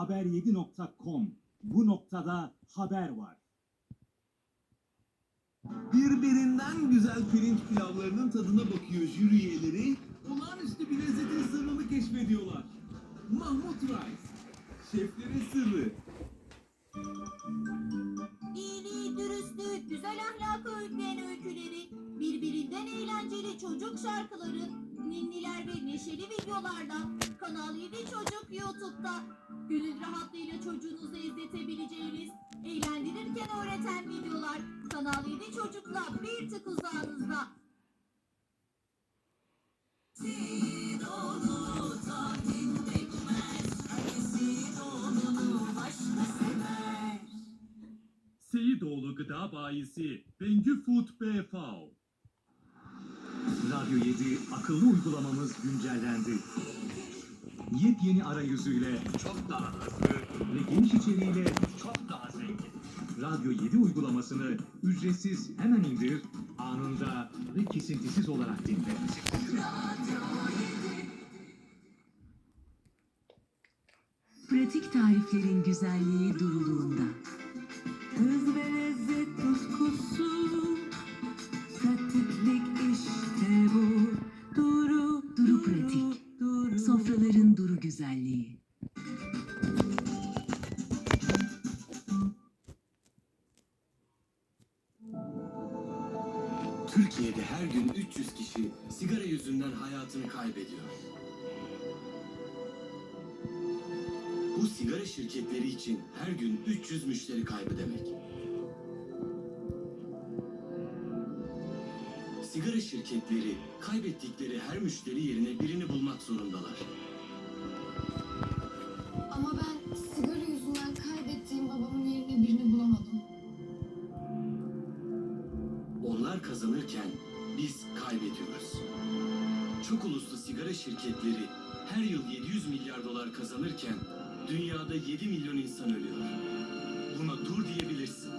haber7.com. Bu noktada haber var. Birbirinden güzel pirinç pilavlarının tadına bakıyor jüri üyeleri. Olağanüstü bir lezzetin sırrını keşfediyorlar. Mahmut Rice. Şeflerin sırrı. İyiliği, dürüstlük, güzel ahlakı öğütleyen öyküleri, birbirinden eğlenceli çocuk şarkıları, ninniler ve neşeli videolarla Kanal 7 Çocuk YouTube'da. Gönül rahatlığıyla çocuğunuzu izletebileceğiniz, eğlendirirken öğreten videolar Kanal 7 Çocuk'la bir tık uzağınızda. Seyidoğlu Gıda Bayisi Bengü Food BV Radyo 7 akıllı uygulamamız güncellendi. Yepyeni arayüzüyle çok daha hızlı ve geniş içeriğiyle çok daha zengin. Radyo 7 uygulamasını ücretsiz hemen indir, anında ve kesintisiz olarak dinle. Pratik tariflerin güzelliği duruluğunda. Güzelliği. Türkiye'de her gün 300 kişi sigara yüzünden hayatını kaybediyor. Bu sigara şirketleri için her gün 300 müşteri kaybı demek. Sigara şirketleri kaybettikleri her müşteri yerine birini bulmak zorundalar. Kazanırken biz kaybediyoruz. Çok uluslu sigara şirketleri her yıl 700 milyar dolar kazanırken dünyada 7 milyon insan ölüyor. Buna dur diyebilirsin.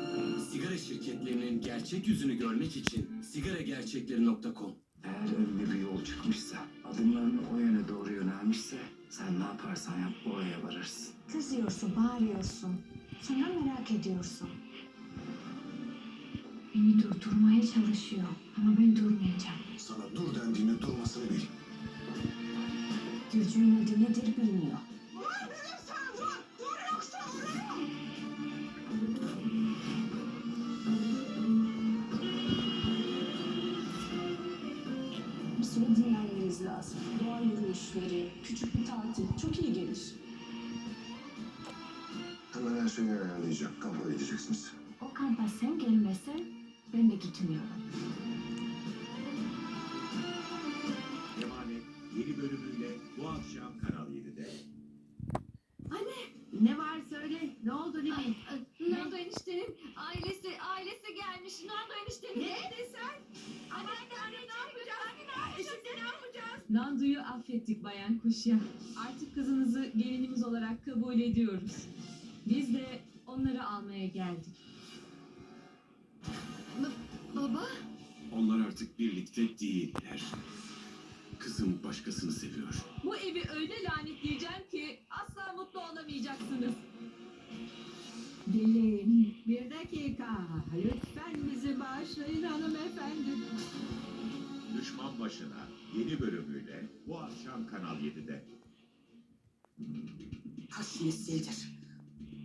Sigara şirketlerinin gerçek yüzünü görmek için sigaragerçekleri.com Eğer önüne bir yol çıkmışsa, adımların o yöne doğru yönelmişse sen ne yaparsan yap oraya varırsın. Kızıyorsun, bağırıyorsun. Sonra merak ediyorsun. Beni durdurmaya çalışıyor ama ben durmayacağım. Sana dur dendiğinde durmasını bil. Gücün adı nedir bilmiyor. Süre dinlenmeniz lazım. Doğa yürüyüşleri, küçük bir tatil çok iyi gelir. Hemen her şeyi ayarlayacağım. Kampa gideceksiniz. O kampa sen gelmezsen ben de gitmiyorum. Emanet yeni bölümüyle bu akşam Kanal 7'de. Ne var söyle. Ne oldu Nimi? Nando eniştenin ailesi, ailesi gelmiş. Nando eniştenin. Ne dedin sen? Anne anne ne yapacağız? Anne şimdi ne yapacağız? Nandu'yu affettik Bayan Kuşya. Artık kızınızı gelinimiz olarak kabul ediyoruz. Biz de onları almaya geldik. Baba, Onlar artık birlikte değiller. Kızım başkasını seviyor. Bu evi öyle lanetleyeceğim ki asla mutlu olamayacaksınız. Gelin bir dakika. Lütfen bizi bağışlayın hanımefendi. Düşman Başına yeni bölümüyle bu akşam Kanal 7'de. Taş neslidir.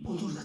Onurla